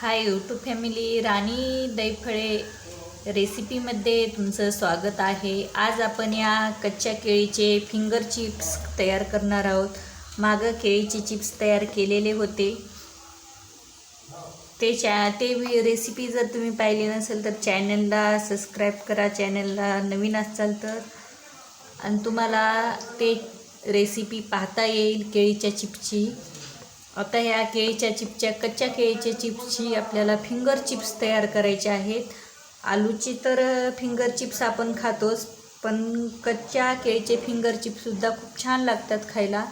Hi YouTube family राणी दैफळे रेसिपीमध्ये तुमचं स्वागत आहे. आज आपण या कच्च्या केळीचे फिंगर चिप्स तयार करणार आहोत. मागं केळीचे चिप्स तयार केलेले होते. ते चॅ ते रेसिपी जर तुम्ही पाहिली नसेल तर चॅनलला सबस्क्राईब करा. चॅनलला नवीन असाल तर. आणि तुम्हाला ते रेसिपी पाहता येईल केळीच्या चिप्सची आता ह्या केळीच्या चिप्सच्या कच्च्या केळीच्या चिप्सची आपल्याला फिंगर चिप्स तयार करायचे आहेत. आलूची तर फिंगर चिप्स आपण खातोच पण कच्च्या केळीचे फिंगर चिप्ससुद्धा खूप छान लागतात खायला.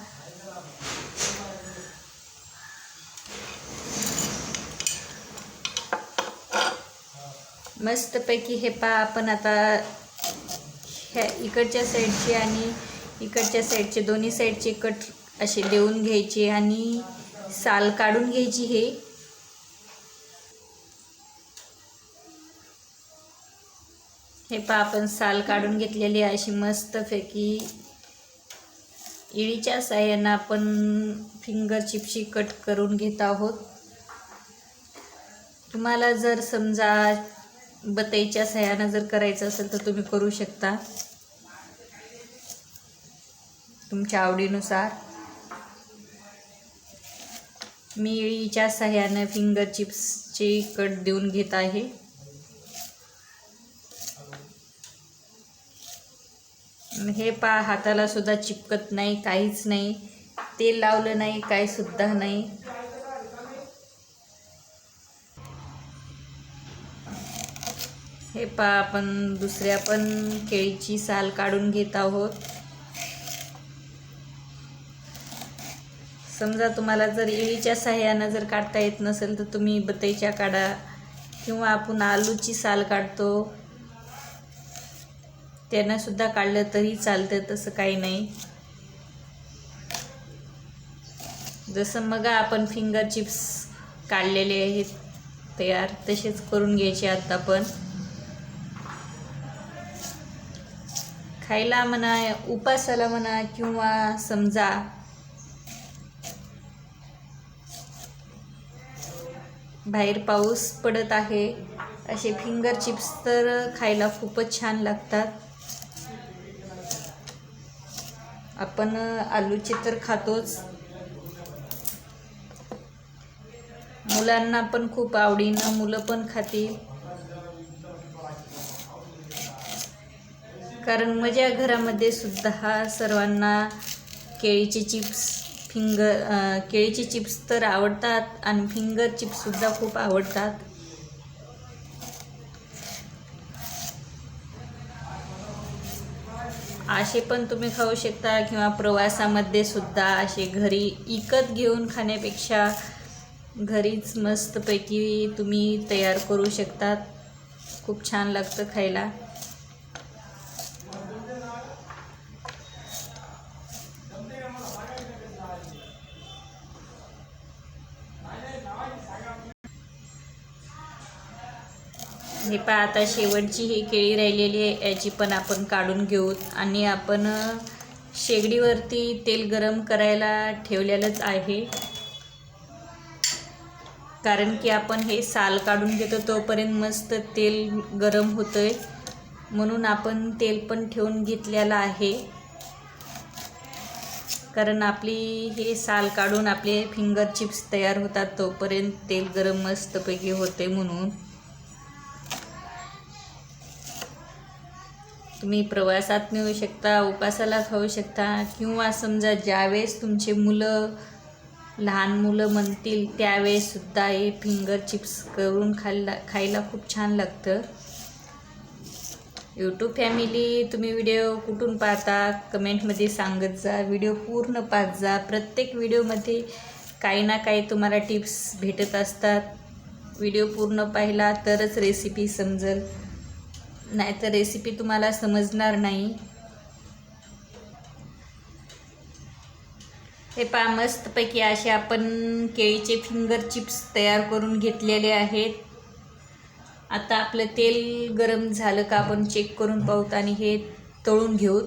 मस्तपैकी हे पा आपण आता ह्या इकडच्या साईडचे आणि इकडच्या साईडचे दोन्ही साईडचे कट असे देऊन घ्यायचे आणि साल काढून घ्यायची हे. हे पहा आपण साल काढून घेतलेली आहे अशी मस्तपैकी इळीच्या साह्यानं आपण फिंगर चिप्सची कट करून घेत आहोत. तुम्हाला जर समजा बतईच्या साह्यानं जर करायचं असेल तर तुम्ही करू शकता. तुमच्या आवडीनुसार. मी इळीच्या सहाय्यानं फिंगर चिप्सचे कट देऊन घेत आहे. हे पा हाताला सुद्धा चिपकत नाही काहीच नाही. तेल लावलं नाही काय सुद्धा नाही. हे पा आपण दुसऱ्या पण केळीची साल काढून घेत आहोत. समजा तुम्हाला जर इळीच्या सहाय्यानं जर काढता येत नसेल तर तुम्ही बतईच्या काढा किंवा आपण आलूची साल काढतो. त्यांनासुद्धा काढलं तरी चालतं तसं काही नाही. जसं मग आपण फिंगर चिप्स काढलेले आहेत तयार तसेच करून घ्यायचे आत्ता पण. खायला म्हणा उपासाला म्हणा किंवा समजा बाहेर पाऊस पडत आहे. असे फिंगर चिप्स तर खायला खूपच छान लागतात. आपण आलूचे तर खातोच. मुलांना पण खूप आवडीनं मुलं पण खातील. कारण माझ्या घरामध्ये सुद्धा सर्वांना केळीचे चिप्स फिंगर केळीचे चिप्स तर आवडतात आणि फिंगर चिप्ससुद्धा खूप आवडतात. असे पण तुम्ही खाऊ शकता किंवा प्रवासामध्ये सुद्धा असे घरी विकत घेऊन खाण्यापेक्षा घरीच मस्तपैकी तुम्ही तयार करू शकतात. खूप छान लागतं खायला. हे पहा आता शेवटची ही केळी राहिलेली आहे याची पण आपण काढून घेऊ. आणि आपण शेगडीवरती तेल गरम करायला ठेवलेलंच आहे. कारण की आपण हे साल काढून घेतो तोपर्यंत मस्त तेल गरम होतं आहे म्हणून आपण तेल पण ठेवून घेतलेलं आहे. कारण आपली हे साल काढून आपले फिंगर चिप्स तयार होतात तोपर्यंत तेल गरम मस्तपैकी होते म्हणून. तुम्ही प्रवासात मिळू शकता उपासाला खाऊ शकता किंवा समजा ज्यावेळेस तुमचे मुलं लहान मुलं म्हणतील त्यावेळेससुद्धा हे फिंगर चिप्स करून खायला खायला खूप छान लागतं. यूट्यूब फॅमिली तुम्ही व्हिडिओ कुठून पाहता कमेंटमध्ये सांगत जा व्हिडिओ पूर्ण पाहत जा. प्रत्येक व्हिडिओमध्ये काही ना काही तुम्हाला टिप्स भेटत असतात. व्हिडिओ पूर्ण पाहिला तरच रेसिपी समजेल. नाहीतर रेसिपी तुम्हाला समजणार नाही. हे पा मस्तपैकी असे आपण केळीचे फिंगर चिप्स तयार करून घेतलेले आहेत. आता आपलं तेल गरम झालं का आपण चेक करून पाहूत आणि हे तळून घेऊ.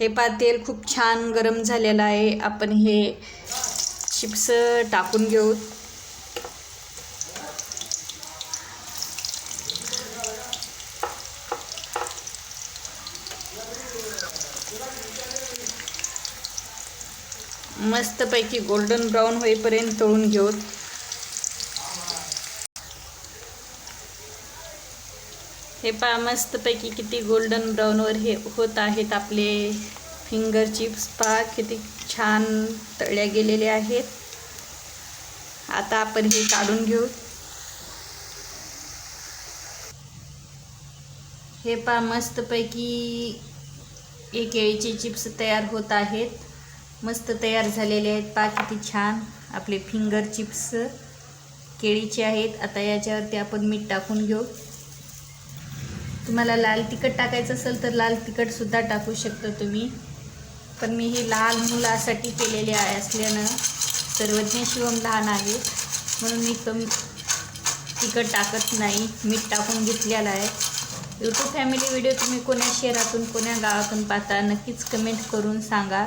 हे पा तेल खूप छान गरम झालेलं आहे. आपण हे चिप्स टाकून घेऊ. मस्तपैकी गोल्डन ब्राऊन होईपर्यंत तळून घेऊत. हे पहा मस्तपैकी किती गोल्डन ब्राऊनवर हे होत आहेत आपले फिंगर चिप्स पहा किती छान तळल्या गेलेले आहेत. आता आपण हे काढून घेऊ हे पहा मस्तपैकी एक केळीचे चिप्स तयार होत आहेत. मस्त तयार झालेले आहेत. पा किती छान. आपले फिंगर चिप्स केळीचे आहेत. आता याच्यावरती आपण मीठ टाकून घेऊ. तुम्हाला लाल तिखट टाकायचं असेल तर लाल तिखटसुद्धा टाकू शकता तुम्ही. पण मी हे लहान मुलासाठी केलेले आहे असल्यानं सर्वज्ञ शिवम लहान आहे. म्हणून मी कमी तिखट टाकत नाही. मीठ टाकून घेतलेलं आहे. यूट्यूब फॅमिली व्हिडिओ तुम्ही कोण्या शहरातून कोण्या गावातून पाहता नक्कीच कमेंट करून सांगा.